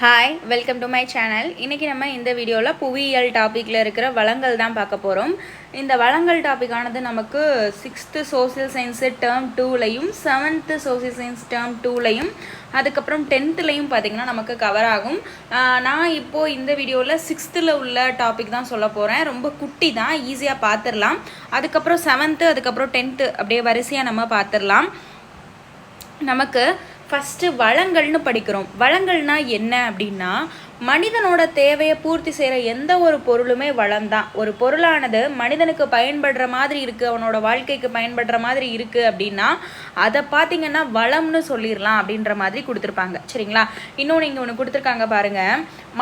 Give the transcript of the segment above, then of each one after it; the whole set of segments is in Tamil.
Hi welcome to my channel இன்றைக்கி நம்ம இந்த வீடியோவில் புவியியல் டாப்பிக்கில் இருக்கிற வளங்கள் தான் பார்க்க போகிறோம் இந்த வளங்கள் டாப்பிக்கானது நமக்கு சிக்ஸ்த்து சோசியல் சயின்ஸு டேர்ம் டூலையும் செவன்த்து சோசியல் சயின்ஸ் டேர்ம் டூலையும் அதுக்கப்புறம் டென்த்துலையும் பார்த்திங்கன்னா நமக்கு கவர் ஆகும். நான் இப்போது இந்த வீடியோவில் சிக்ஸ்த்தில் உள்ள டாபிக் தான் சொல்ல போகிறேன் ரொம்ப குட்டி தான் ஈஸியாக பார்த்துடலாம். அதுக்கப்புறம் செவன்த்து அதுக்கப்புறம் டென்த்து அப்படியே வரிசையாக நம்ம பார்த்துடலாம். நமக்கு ஃபஸ்ட்டு வளங்கள்னு படிக்கிறோம். வளங்கள்னா என்ன அப்படின்னா மனிதனோட தேவையை பூர்த்தி செய்கிற எந்த ஒரு பொருளுமே வளம் தான் ஒரு பொருளானது மனிதனுக்கு பயன்படுற மாதிரி இருக்குது அவனோட வாழ்க்கைக்கு பயன்படுற மாதிரி இருக்குது அப்படின்னா அதை பார்த்திங்கன்னா வளம்னு சொல்லிடலாம் அப்படின்ற மாதிரி கொடுத்துருப்பாங்க. சரிங்களா? இன்னொன்று இங்கே ஒன்று கொடுத்துருக்காங்க பாருங்க.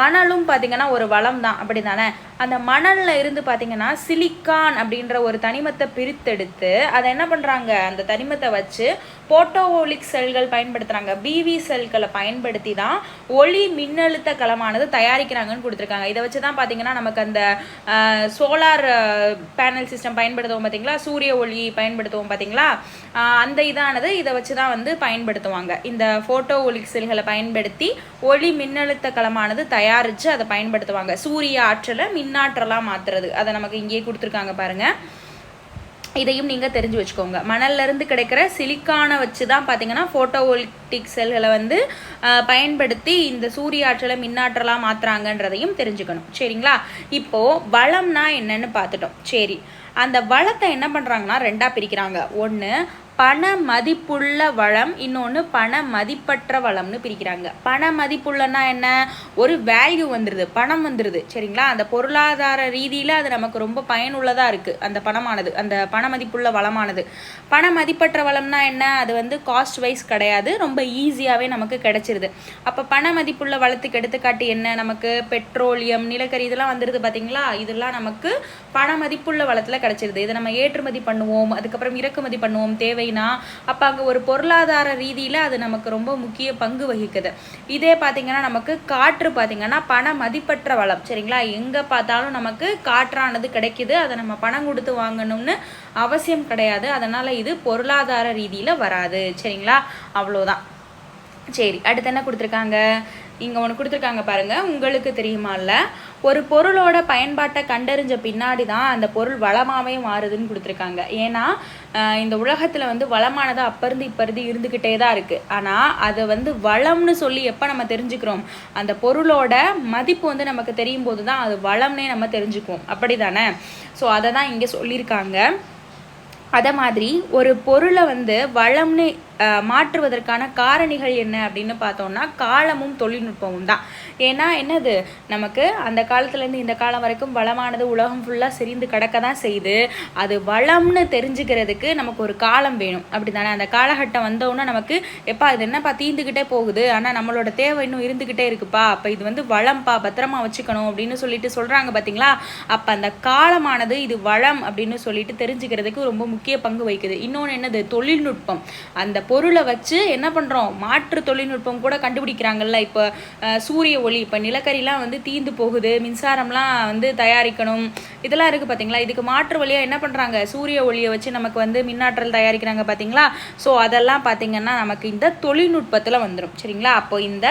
மணலும் பார்த்தீங்கன்னா ஒரு வளம் தான் அப்படி தானே அந்த மணலில் இருந்து பார்த்தீங்கன்னா சிலிக்கான் அப்படின்ற ஒரு தனிமத்தை பிரித்தெடுத்து அதை என்ன பண்ணுறாங்க அந்த தனிமத்தை வச்சு போட்டோவோலிக் செல்கள் பயன்படுத்துகிறாங்க பிவி செல்களை பயன்படுத்தி தான் ஒளி மின்னழுத்த களமானது தயாரிக்கிறாங்கன்னு கொடுத்துருக்காங்க. இதை வச்சு தான் பார்த்தீங்கன்னா நமக்கு அந்த சோலார் பேனல் சிஸ்டம் பயன்படுத்துவோம் பார்த்தீங்களா சூரிய ஒளி பயன்படுத்துவோம் பார்த்தீங்களா அந்த இதானது இதை வச்சு தான் வந்து பயன்படுத்துவாங்க. இந்த ஃபோட்டோ ஒலிக் செல்களை பயன்படுத்தி ஒளி மின்னழுத்த களமானது தயாரித்து அதை பயன்படுத்துவாங்க. சூரிய ஆற்றலை மின்னாற்றலாக மாற்றுறது அதை நமக்கு இங்கேயே கொடுத்துருக்காங்க பாருங்கள் இதையும் நீங்கள் தெரிஞ்சு வச்சுக்கோங்க. மணல்ல இருந்து கிடைக்கிற சிலிக்கானை வச்சு தான் பார்த்தீங்கன்னா ஃபோட்டோவோல்டிக் செல்களை வந்து பயன்படுத்தி இந்த சூரிய ஆற்றலை மின்னாற்றலாக மாற்றுறாங்கன்றதையும் தெரிஞ்சுக்கணும். சரிங்களா? இப்போது வளம்னா என்னன்னு பார்த்துட்டோம். சரி. அந்த வளத்தை என்ன பண்ணுறாங்கன்னா ரெண்டாக பிரிக்கிறாங்க. ஒன்று பண மதிப்புள்ள வளம் இன்னொன்று பண மதிப்பற்ற வளம்னு பிரிக்கிறாங்க. பண மதிப்புள்ளனா என்ன? ஒரு வேல்யூ வந்துடுது பணம் வந்துடுது சரிங்களா? அந்த பொருளாதார ரீதியில் அது நமக்கு ரொம்ப பயனுள்ளதாக இருக்குது அந்த பணமானது அந்த பண மதிப்புள்ள வளமானது. பண மதிப்பற்ற வளம்னா என்ன? அது வந்து காஸ்ட் வைஸ் கிடையாது ரொம்ப ஈஸியாகவே நமக்கு கிடைச்சிருது. அப்போ பண மதிப்புள்ள வளத்துக்கு எடுத்துக்காட்டு என்ன? நமக்கு பெட்ரோலியம் நிலக்கரி இதெல்லாம் வந்துடுது பார்த்தீங்களா இதெல்லாம் நமக்கு பண மதிப்புள்ள வளத்தில் கிடச்சிருது. இதை நம்ம ஏற்றுமதி பண்ணுவோம் அதுக்கப்புறம் இறக்குமதி பண்ணுவோம் தேவைன்னா அப்போ அங்கே ஒரு பொருளாதார ரீதியில் அது நமக்கு ரொம்ப முக்கிய பங்கு வகிக்குது. இதே பார்த்தீங்கன்னா நமக்கு காற்று பார்த்தீங்கன்னா பண மதிப்பற்ற வளம். சரிங்களா? எங்கே பார்த்தாலும் நமக்கு காற்றானது கிடைக்குது. அதை நம்ம பணம் கொடுத்து வாங்கணும்னு அவசியம் கிடையாது. அதனால் இது பொருளாதார ரீதியில் வராது. சரிங்களா? அவ்வளோதான் சரி அடுத்து என்ன கொடுத்துருக்காங்க? இங்கே ஒன்று கொடுத்துருக்காங்க பாருங்கள் உங்களுக்கு தெரியுமா இல்லை? ஒரு பொருளோட பயன்பாட்டை கண்டறிஞ்ச பின்னாடி தான் அந்த பொருள் வளமாகவே மாறுதுன்னு கொடுத்துருக்காங்க. ஏன்னா இந்த உலகத்தில் வந்து வளமானது அப்பருந்து இப்பருந்து இருந்துக்கிட்டே தான் இருக்குது ஆனால் அதை வந்து வளம்னு சொல்லி எப்போ நம்ம தெரிஞ்சுக்கிறோம்? அந்த பொருளோட மதிப்பு வந்து நமக்கு தெரியும் போது தான் அது வளம்னே நம்ம தெரிஞ்சுக்குவோம். அப்படி தானே ஸோ அதை தான் இங்கே சொல்லியிருக்காங்க. அதை மாதிரி ஒரு பொருளை வந்து வளம்னு மாற்றுவதற்கான காரணிகள் என்ன அப்படின்னு பார்த்தோம்னா காலமும் தொழில்நுட்பமும் தான். ஏன்னா என்னது? நமக்கு அந்த காலத்துலேருந்து இந்த காலம் வரைக்கும் வளமானது உலகம் ஃபுல்லாக செறிந்து கிடக்க தான் செய்யுது. அது வளம்னு தெரிஞ்சுக்கிறதுக்கு நமக்கு ஒரு காலம் வேணும். அப்படி தானே அந்த காலகட்டம் வந்தோன்னா நமக்கு எப்பா இது என்னப்பா தீந்துக்கிட்டே போகுது. ஆனால் நம்மளோட தேவை இன்னும் இருந்துக்கிட்டே இருக்குப்பா. அப்போ இது வந்து வளம்ப்பா பத்திரமா வச்சுக்கணும் அப்படின்னு சொல்லிட்டு சொல்கிறாங்க பார்த்தீங்களா அப்போ அந்த காலமானது இது வளம் அப்படின்னு சொல்லிட்டு தெரிஞ்சுக்கிறதுக்கு ரொம்ப முக்கிய பங்கு வகிக்குது. இன்னொன்று என்னது? தொழில்நுட்பம். அந்த பொருளை வச்சு என்ன பண்ணுறோம் மாற்று தொழில்நுட்பம் கூட கண்டுபிடிக்கிறாங்கல்ல. இப்போ சூரிய ஒளி இப்போ நிலக்கரிலாம் வந்து தீந்து போகுது மின்சாரம்லாம் வந்து தயாரிக்கணும். இதெல்லாம் இருக்குது பார்த்தீங்களா இதுக்கு மாற்று வழியாக என்ன பண்ணுறாங்க சூரிய ஒளியை வச்சு நமக்கு வந்து மின்னாற்றல் தயாரிக்கிறாங்க பார்த்தீங்களா ஸோ அதெல்லாம் பார்த்தீங்கன்னா நமக்கு இந்த தொழில்நுட்பத்தில் வந்துடும் சரிங்களா? அப்போ இந்த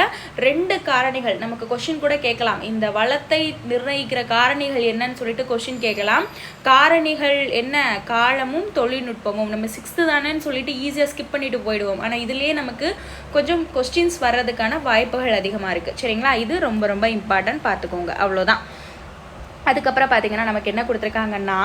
ரெண்டு காரணிகள் நமக்கு கொஷின் கூட கேட்கலாம். இந்த வளத்தை நிர்ணயிக்கிற காரணிகள் என்னன்னு சொல்லிட்டு கொஷின் கேட்கலாம். காரணிகள் என்ன? காலமும் தொழில்நுட்பமும். நம்ம சிக்ஸ்த்து தானேன்னு சொல்லிட்டு ஈஸியாக ஸ்கிப் பண்ணிட்டு போயிடுவோம். ஆனால் இதுலேயே நமக்கு கொஞ்சம் கொஸ்டின்ஸ் வர்றதுக்கான வாய்ப்புகள் அதிகமாக இருக்குது சரிங்களா? இது ரொம்ப ரொம்ப இம்பார்ட்டன்ட் பார்த்துக்கோங்க. அவ்வளோதான். அதுக்கப்புறம் பார்த்தீங்கன்னா நமக்கு என்ன கொடுத்துருக்காங்கன்னா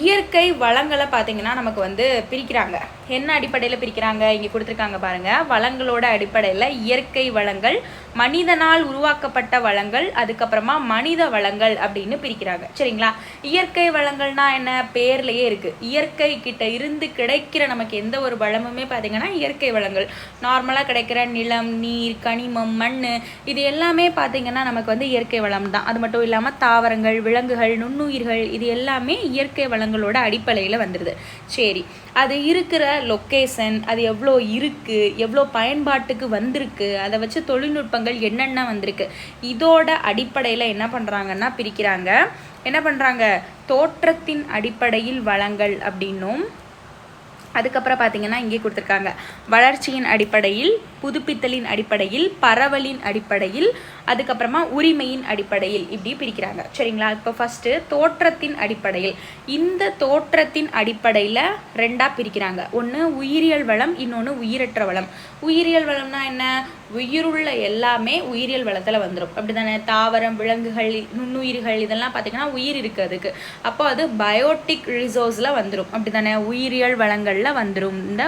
இயற்கை வளங்களை பார்த்தீங்கன்னா நமக்கு வந்து பிரிக்கிறாங்க. என்ன அடிப்படையில் பிரிக்கிறாங்க? இங்கே கொடுத்துருக்காங்க பாருங்கள் வளங்களோட அடிப்படையில் இயற்கை வளங்கள் மனிதனால் உருவாக்கப்பட்ட வளங்கள் அதுக்கப்புறமா மனித வளங்கள் அப்படின்னு பிரிக்கிறாங்க. சரிங்களா? இயற்கை வளங்கள்னா என்ன? பேர்லேயே இருக்குது இயற்கை கிட்ட இருந்து கிடைக்கிற நமக்கு எந்த ஒரு வளமுமே பார்த்தீங்கன்னா இயற்கை வளங்கள். நார்மலாக கிடைக்கிற நிலம் நீர் கனிமம் மண் இது எல்லாமே பார்த்திங்கன்னா நமக்கு வந்து இயற்கை வளம் தான். அது மட்டும் இல்லாமல் தாவரங்கள் விலங்குகள் நுண்ணுயிர்கள் இது எல்லாமே இயற்கை வளங்களோட அடிப்படையில் வந்துடுது சரி. அது இருக்கிற லொக்கேஷன் அது எவ்வளோ இருக்குது எவ்வளோ பயன்பாட்டுக்கு வந்திருக்கு அதை வச்சு தொழில்நுட்பங்கள் என்னென்ன வந்திருக்கு இதோட அடிப்படையில் என்ன பண்ணுறாங்கன்னா பிரிக்கிறாங்க. என்ன பண்ணுறாங்க தோற்றத்தின் அடிப்படையில் வளங்கள் அப்படின்னும் அதுக்கப்புறம் பார்த்தீங்கன்னா இங்கே கொடுத்துருக்காங்க. வளர்ச்சியின் அடிப்படையில் புதுப்பித்தலின் அடிப்படையில் பரவலின் அடிப்படையில் அதுக்கப்புறமா உரிமையின் அடிப்படையில் இப்படி பிரிக்கிறாங்க. சரிங்களா? இப்போ ஃபஸ்ட்டு தோற்றத்தின் அடிப்படையில். இந்த தோற்றத்தின் அடிப்படையில் ரெண்டாக பிரிக்கிறாங்க. ஒன்று உயிரியல் வளம் இன்னொன்று உயிரற்ற வளம். உயிரியல் வளம்னா என்ன? உயிருள்ள எல்லாமே உயிரியல் வளத்தில் வந்துடும் அப்படி தானே தாவரம் விலங்குகள் நுண்ணுயிர்கள் இதெல்லாம் பார்த்திங்கன்னா உயிர் இருக்குது அதுக்கு. அப்போ அது பயோட்டிக் ரிசோர்ஸில் வந்துடும் அப்படி தானே உயிரியல் வளங்களில் வந்துடும் இந்த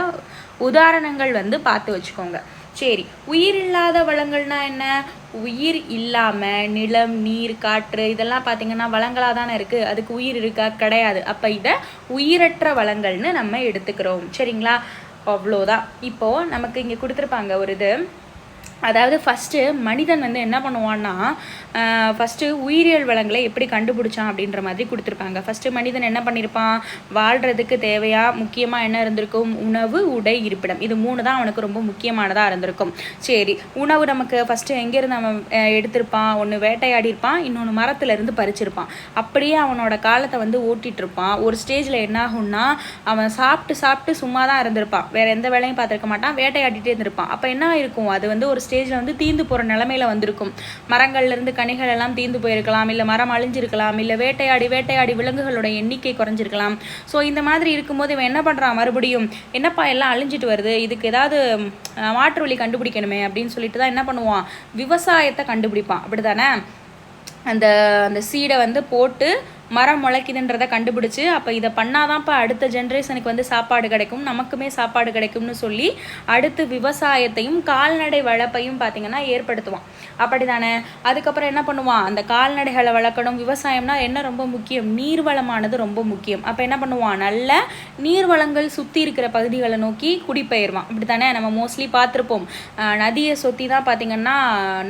உதாரணங்கள் வந்து பார்த்து வச்சுக்கோங்க. சரி உயிர் இல்லாத வளங்கள்னா என்ன? உயிர் இல்லாமல் நிலம் நீர் காற்று இதெல்லாம் பார்த்திங்கன்னா வளங்களாக தானே இருக்குது அதுக்கு உயிர் இருக்கா? கிடையாது. அப்போ இதை உயிரற்ற வளங்கள்னு நம்ம எடுத்துக்கிறோம். சரிங்களா? அவ்வளோதான். இப்போது நமக்கு இங்கே கொடுத்துருப்பாங்க ஒரு இது. அதாவது ஃபஸ்ட்டு மனிதன் வந்து என்ன பண்ணுவான்னா ஃபஸ்ட்டு உயிரியல் வளங்களை எப்படி கண்டுபிடிச்சான் அப்படின்ற மாதிரி கொடுத்துருப்பாங்க. ஃபஸ்ட்டு மனிதன் என்ன பண்ணியிருப்பான் வாழ்கிறதுக்கு தேவையாக முக்கியமாக என்ன இருந்திருக்கும்? உணவு உடை இருப்பிடம். இது மூணு தான் அவனுக்கு ரொம்ப முக்கியமானதாக இருந்திருக்கும். சரி உணவு நமக்கு ஃபஸ்ட்டு எங்கேருந்து அவன் எடுத்திருப்பான்? ஒன்று வேட்டையாடி இருப்பான் இன்னொன்று மரத்துலேருந்து பறிச்சிருப்பான். அப்படியே அவனோட காலத்தை வந்து ஓட்டிகிட்டு இருப்பான். ஒரு ஸ்டேஜில் என்ன ஆகும்னா அவன் சாப்பிட்டு சாப்பிட்டு சும்மா தான் இருந்திருப்பான். வேறு எந்த வேலையும் பார்த்துருக்க மாட்டான். வேட்டையாடிட்டே இருந்திருப்பான். அப்போ என்ன இருக்கும் அது வந்து ஒரு ஸ்டேஜில் வந்து தீந்து போகிற நிலமையில வந்திருக்கும். மரங்கள்லேருந்து கனிகள் எல்லாம் தீந்து போயிருக்கலாம். இல்லை மரம் அழிஞ்சிருக்கலாம். இல்லை வேட்டையாடி வேட்டையாடி விலங்குகளோட எண்ணிக்கை குறைஞ்சிருக்கலாம். ஸோ இந்த மாதிரி இருக்கும்போது இவன் என்ன பண்ணுறான் மறுபடியும் என்னப்பா எல்லாம் அழிஞ்சிட்டு வருது? இதுக்கு ஏதாவது மாற்று வழி கண்டுபிடிக்கணுமே? அப்படின்னு சொல்லிட்டு தான் என்ன பண்ணுவான்? விவசாயத்தை கண்டுபிடிப்பான். அப்படி தானே அந்த அந்த சீடை வந்து போட்டு மரம் முளைக்குதுன்றதை கண்டுபிடிச்சி அப்போ இதை பண்ணாதான்ப்பா அடுத்த ஜென்ரேஷனுக்கு வந்து சாப்பாடு கிடைக்கும் நமக்குமே சாப்பாடு கிடைக்கும்னு சொல்லி அடுத்து விவசாயத்தையும் கால்நடை வளர்ப்பையும் பார்த்திங்கன்னா ஏற்படுத்துவான். அப்படி தானே அதுக்கப்புறம் என்ன பண்ணுவான்? அந்த கால்நடைகளை வளர்க்கணும். விவசாயம்னா என்ன ரொம்ப முக்கியம்? நீர்வளமானது ரொம்ப முக்கியம். அப்போ என்ன பண்ணுவான்? நல்ல நீர்வளங்கள் சுற்றி இருக்கிற பகுதிகளை நோக்கி குடிபெயர்வான். அப்படி தானே நம்ம மோஸ்ட்லி பார்த்துருப்போம். நதியை சுற்றி தான் பார்த்திங்கன்னா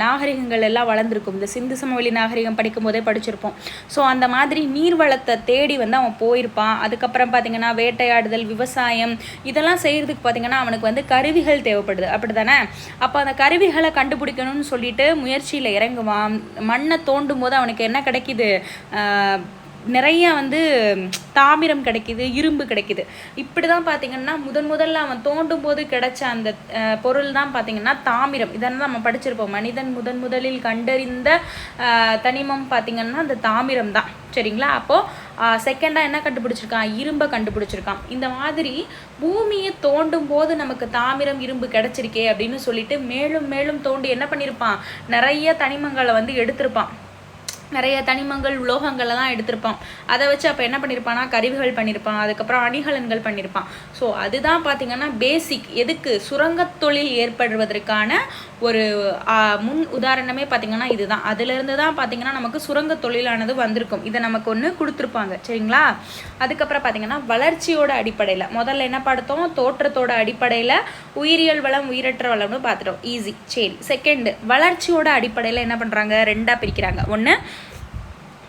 நாகரிகங்கள் எல்லாம் வளர்ந்துருக்கும். இந்த சிந்து சமவெளி நாகரிகம் படிக்கும் போதே படிச்சிருப்போம். ஸோ அந்த மாதிரி நீர்வளத்தை தேடி வந்து அவன் போயிருப்பான். அதுக்கப்புறம் பார்த்தீங்கன்னா வேட்டையாடுதல் விவசாயம் இதெல்லாம் செய்கிறதுக்கு பார்த்தீங்கன்னா அவனுக்கு வந்து கருவிகள் தேவைப்படுது. அப்படி தானே அப்போ அந்த கருவிகளை கண்டுபிடிக்கணும்னு சொல்லிட்டு முயற்சியில் இறங்குவான். மண்ணை தோண்டும் போது அவனுக்கு என்ன கிடைக்கிது? நிறைய வந்து தாமிரம் கிடைக்கிது இரும்பு கிடைக்கிது. இப்படி தான் பார்த்தீங்கன்னா முதன் முதல்ல அவன் தோண்டும் போது கிடைச்ச அந்த பொருள் தான் பார்த்தீங்கன்னா தாமிரம். இதெல்லாம் நம்ம படிச்சிருப்போம். மனிதன் முதன் முதலில் கண்டறிந்த தனிமம் பார்த்தீங்கன்னா அந்த தாமிரம் தான் சரிங்களா அப்போது செகண்டாக என்ன கண்டுபிடிச்சிருக்கான்? இரும்பை கண்டுபிடிச்சிருக்கான். இந்த மாதிரி பூமியை தோண்டும் போது நமக்கு தாமிரம் இரும்பு கிடைச்சிருக்கே அப்படின்னு சொல்லிட்டு மேலும் மேலும் தோண்டி என்ன பண்ணியிருப்பான் நிறைய தனிமங்களை வந்து எடுத்திருப்பான். நிறைய தனிமங்கள் உலோகங்கள்லாம் எடுத்திருப்பான். அதை வச்சு அப்போ என்ன பண்ணியிருப்பான்னா கருவிகள் பண்ணியிருப்பான் அதுக்கப்புறம் அணிகலன்கள் பண்ணியிருப்பான் ஸோ அதுதான் பார்த்தீங்கன்னா பேசிக் எதுக்கு? சுரங்கத் தொழில் ஏற்படுவதற்கான ஒரு முன் உதாரணமே பார்த்தீங்கன்னா இதுதான். அதுலேருந்து தான் பார்த்தீங்கன்னா நமக்கு சுரங்க தொழிலானது வந்திருக்கும். இதை நமக்கு ஒன்று கொடுத்துருப்பாங்க. சரிங்களா? அதுக்கப்புறம் பார்த்தீங்கன்னா வளர்ச்சியோட அடிப்படையில். முதல்ல என்ன படுத்தோம்? தோற்றத்தோட அடிப்படையில் உயிரியல் வளம் உயிரற்ற வளம்னு பார்த்துட்டோம் ஈஸி சரி. செகண்டு வளர்ச்சியோட அடிப்படையில் என்ன பண்ணுறாங்க ரெண்டாக பிரிக்கிறாங்க. ஒன்று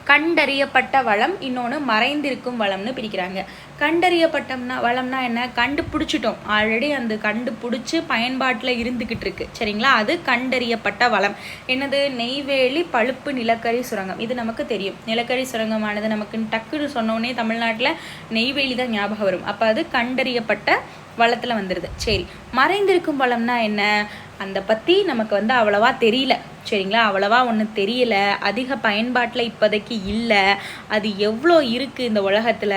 கண்டறியப்பட்ட வளம் இன்னொன்று மறைந்திருக்கும் வளம்னு பிரிக்கிறாங்க. கண்டறியப்பட்டம்னா வளம்னா என்ன? கண்டுபிடிச்சிட்டோம். ஆல்ரெடி அந்த கண்டுபிடிச்சி பயன்பாட்டில் இருந்துக்கிட்டு இருக்கு. சரிங்களா? அது கண்டறியப்பட்ட வளம். என்னது? நெய்வேலி பழுப்பு நிலக்கரி சுரங்கம். இது நமக்கு தெரியும். நிலக்கரி சுரங்கமானது நமக்கு டக்குன்னு சொன்னோடனே தமிழ்நாட்டில் நெய்வேலி தான் ஞாபகம் வரும். அப்போ அது கண்டறியப்பட்ட வளத்தில் வந்துடுது சரி. மறைந்திருக்கும் வளம்னா என்ன? அந்த பற்றி நமக்கு வந்து அவ்வளவா தெரியல. சரிங்களா? அவ்வளவா ஒன்றும் தெரியல. அதிக பயன்பாட்டில் இப்போதைக்கு இல்லை. அது எவ்வளோ இருக்குது இந்த உலகத்தில்?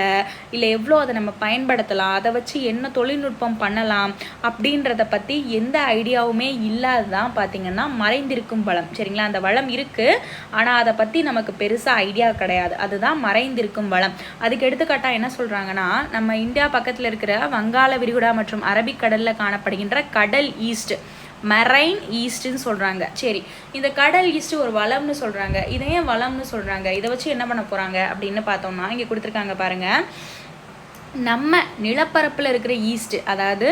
இல்லை எவ்வளோ அதை நம்ம பயன்படுத்தலாம்? அதை வச்சு என்ன தொழில்நுட்பம் பண்ணலாம்? அப்படின்றத பற்றி எந்த ஐடியாவுமே இல்லாது தான் பார்த்திங்கன்னா மறைந்திருக்கும் வளம். சரிங்களா? அந்த வளம் இருக்குது ஆனால் அதை பற்றி நமக்கு பெருசாக ஐடியா கிடையாது. அதுதான் மறைந்திருக்கும் வளம். அதுக்கு எடுத்துக்காட்டாக என்ன சொல்கிறாங்கன்னா நம்ம இந்தியா பக்கத்தில் இருக்கிற வங்காள விரிகுடா மற்றும் அரபிக்கடலில் காணப்படுகின்ற கடல் ஈஸ்ட். மெரைன் ஈஸ்ட்னு சொல்கிறாங்க சரி இந்த கடல் ஈஸ்ட் ஒரு வளம்னு சொல்கிறாங்க இதை ஏன் வளம்னு சொல்கிறாங்க இதை வச்சு என்ன பண்ண போகிறாங்க அப்படின்னு பார்த்தோம்னா இங்கே கொடுத்துருக்காங்க பாருங்கள் நம்ம நிலப்பரப்பில் இருக்கிற ஈஸ்ட் அதாவது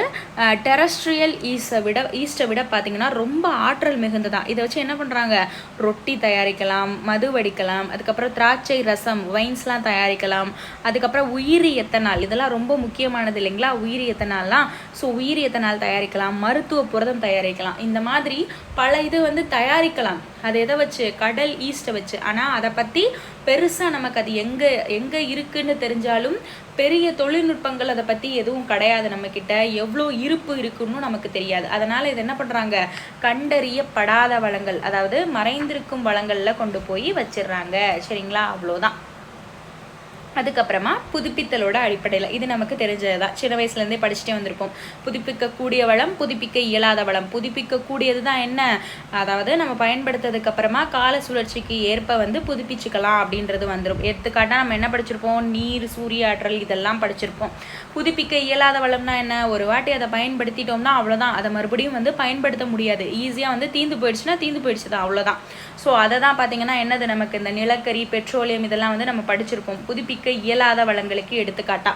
டெரஸ்ட்ரியல் ஈஸ்ட்டை விட ஈஸ்ட்டை விட பார்த்திங்கன்னா ரொம்ப ஆற்றல் மிகுந்ததான் இதை வச்சு என்ன பண்ணுறாங்க ரொட்டி தயாரிக்கலாம் மது வடிக்கலாம் அதுக்கப்புறம் திராட்சை ரசம் வைன்ஸ்லாம் தயாரிக்கலாம் அதுக்கப்புறம் உயிரி எத்தனால். இதெல்லாம் ரொம்ப முக்கியமானது இல்லைங்களா? உயிரி எத்தனால்லாம் ஸோ உயிரி எத்தனால் தயாரிக்கலாம் மருத்துவ புரதம் தயாரிக்கலாம். இந்த மாதிரி பல இது வந்து தயாரிக்கலாம். அது எதை வச்சு? கடல் ஈஸ்ட்டை வச்சு. ஆனால் அதை பற்றி பெருசாக நமக்கு அது எங்கே எங்கே இருக்குன்னு தெரிஞ்சாலும் பெரிய தொழில்நுட்பங்கள் அதை பற்றி எதுவும் கிடையாது நம்மக்கிட்ட எவ்வளோ இருப்பு இருக்குன்னு நமக்கு தெரியாது. அதனால் இது என்ன பண்ணுறாங்க கண்டறியப்படாத வளங்கள் அதாவது மறைந்திருக்கும் வளங்களில் கொண்டு போய் வச்சிடுறாங்க சரிங்களா? அவ்வளோதான் அதுக்கப்புறமா புதுப்பித்தலோட அடிப்படையில். இது நமக்கு தெரிஞ்சதுதான். சின்ன வயசுலேருந்தே படிச்சுட்டே வந்திருப்போம். புதுப்பிக்கக்கூடிய வளம் புதுப்பிக்க இயலாத வளம். புதுப்பிக்கக்கூடியது தான் என்ன? அதாவது நம்ம பயன்படுத்ததுக்கு அப்புறமா கால சுழற்சிக்கு ஏற்ப வந்து புதுப்பிச்சுக்கலாம் அப்படின்றது வந்துடும் எடுத்துக்காட்டாக நம்ம என்ன படிச்சிருப்போம்? நீர் சூரிய ஆற்றல் இதெல்லாம் படிச்சிருப்போம். புதுப்பிக்க இயலாத வளம்னா என்ன? ஒரு வாட்டி அதை பயன்படுத்திட்டோம்னா அவ்வளோதான் அதை மறுபடியும் வந்து பயன்படுத்த முடியாது. ஈஸியாக வந்து தீந்து போயிடுச்சுன்னா தீந்து போயிடுச்சு தான் அவ்வளோதான் ஸோ அதை தான் பார்த்தீங்கன்னா என்னது நமக்கு? இந்த நிலக்கரி பெட்ரோலியம் இதெல்லாம் வந்து நம்ம படிச்சிருப்போம். புதுப்பிக்க இயலாத வளங்களுக்கு எடுத்துக்காட்டா.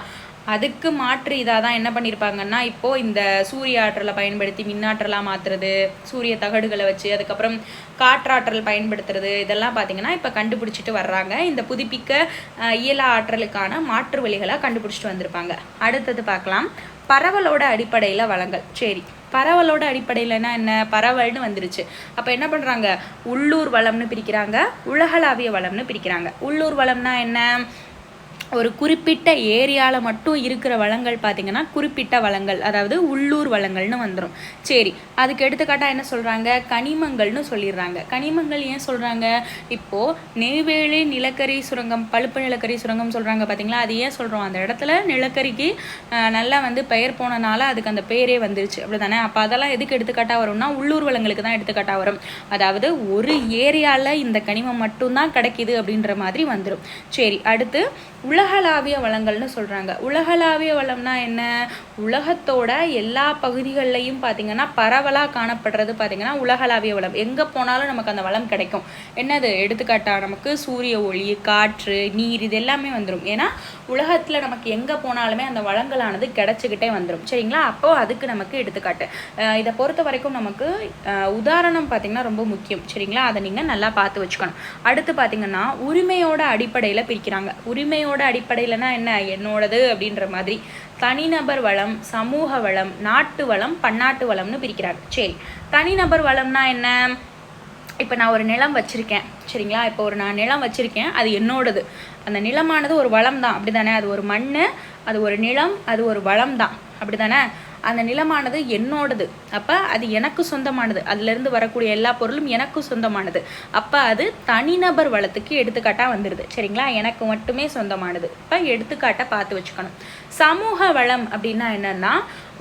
அதுக்கு மாற்று இதாக தான் என்ன பண்ணியிருப்பாங்கன்னா இப்போது இந்த சூரிய ஆற்றலை பயன்படுத்தி மின்னாற்றலாக மாற்றுறது சூரிய தகடுகளை வச்சு அதுக்கப்புறம் காற்றாற்றல் பயன்படுத்துறது இதெல்லாம் பார்த்தீங்கன்னா இப்போ கண்டுபிடிச்சிட்டு வர்றாங்க. இந்த புதுப்பிக்க இயல இயலா ஆற்றலுக்கான மாற்று வழிகளாக கண்டுபிடிச்சிட்டு வந்திருப்பாங்க. அடுத்தது பார்க்கலாம் பரவலோட அடிப்படையில் வளங்கள். சரி பரவலோட அடிப்படையிலனா என்ன? பரவல்னு வந்துருச்சு. அப்போ என்ன பண்ணுறாங்க உள்ளூர் வளம்னு பிரிக்கிறாங்க உலகளாவிய வளம்னு பிரிக்கிறாங்க. உள்ளூர் வளம்னா என்ன? ஒரு குறிப்பிட்ட ஏரியாவில் மட்டும் இருக்கிற வளங்கள் பார்த்தீங்கன்னா குறிப்பிட்ட வளங்கள் அதாவது உள்ளூர் வளங்கள்னு வந்துடும் சரி அதுக்கு எடுத்துக்காட்டாக என்ன சொல்கிறாங்க கனிமங்கள்னு சொல்லிடுறாங்க. கனிமங்கள் ஏன் சொல்கிறாங்க இப்போது நெய்வேலி நிலக்கரி சுரங்கம் பழுப்பு நிலக்கரி சுரங்கம் சொல்கிறாங்க பார்த்தீங்களா அது ஏன் சொல்கிறோம் அந்த இடத்துல நிலக்கரிக்கு நல்லா வந்து பெயர் போனனால அதுக்கு அந்த பெயரே வந்துருச்சு. அப்படி தானே அப்போ அதெல்லாம் எதுக்கு எடுத்துக்காட்டாக வரும்னா உள்ளூர் வளங்களுக்கு தான் எடுத்துக்காட்டாக வரும். அதாவது ஒரு ஏரியாவில் இந்த கனிமம் மட்டும்தான் கிடைக்கிது அப்படின்ற மாதிரி வந்துடும் சரி அடுத்து உலகளாவிய வளங்கள்னு சொல்கிறாங்க உலகளாவிய வளம்னா என்ன? உலகத்தோட எல்லா பகுதிகள்லையும் பார்த்திங்கன்னா பரவலாக காணப்படுறது பார்த்தீங்கன்னா உலகளாவிய வளம். எங்கே போனாலும் நமக்கு அந்த வளம் கிடைக்கும். என்னது? எடுத்துக்காட்டாக நமக்கு சூரிய ஒளி காற்று நீர் இது எல்லாமே வந்துடும் ஏன்னா உலகத்தில் நமக்கு எங்கே போனாலுமே அந்த வளங்களானது கிடச்சிக்கிட்டே வந்துடும் சரிங்களா? அப்போ அதுக்கு நமக்கு எடுத்துக்காட்டு. இதை பொறுத்த வரைக்கும் நமக்கு உதாரணம் பார்த்தீங்கன்னா ரொம்ப முக்கியம். சரிங்களா? அதை நீங்கள் நல்லா பார்த்து வச்சுக்கணும். அடுத்து பார்த்தீங்கன்னா உரிமையோட அடிப்படையில் பிரிக்கிறாங்க. உரிமையோட அடிப்படையிலனா என்ன? என்னோடது அப்படின்ற மாதிரி தனிநபர் வளம் சமூக வளம் நாட்டு வளம் பன்னாட்டு வளம்னு பிரிக்கிறாங்க. சரி தனிநபர் வளம்னா என்ன? இப்போ நான் ஒரு நிலம் வச்சுருக்கேன். சரிங்களா? இப்போ ஒரு நான் நிலம் வச்சுருக்கேன். அது என்னோடது. அந்த நிலமானது ஒரு வளம் தான் அப்படி தானே அது ஒரு மண் அது ஒரு நிலம் அது ஒரு வளம் தான் அப்படி தானே அந்த நிலமானது என்னோடது. அப்போ அது எனக்கு சொந்தமானது. அதுலேருந்து வரக்கூடிய எல்லா பொருளும் எனக்கு சொந்தமானது. அப்போ அது தனிநபர் வளத்துக்கு எடுத்துக்காட்டாக வந்துடுது சரிங்களா? எனக்கு மட்டுமே சொந்தமானது. இப்போ எடுத்துக்காட்டை பார்த்து வச்சுக்கணும். சமூக வளம் அப்படின்னா என்னன்னா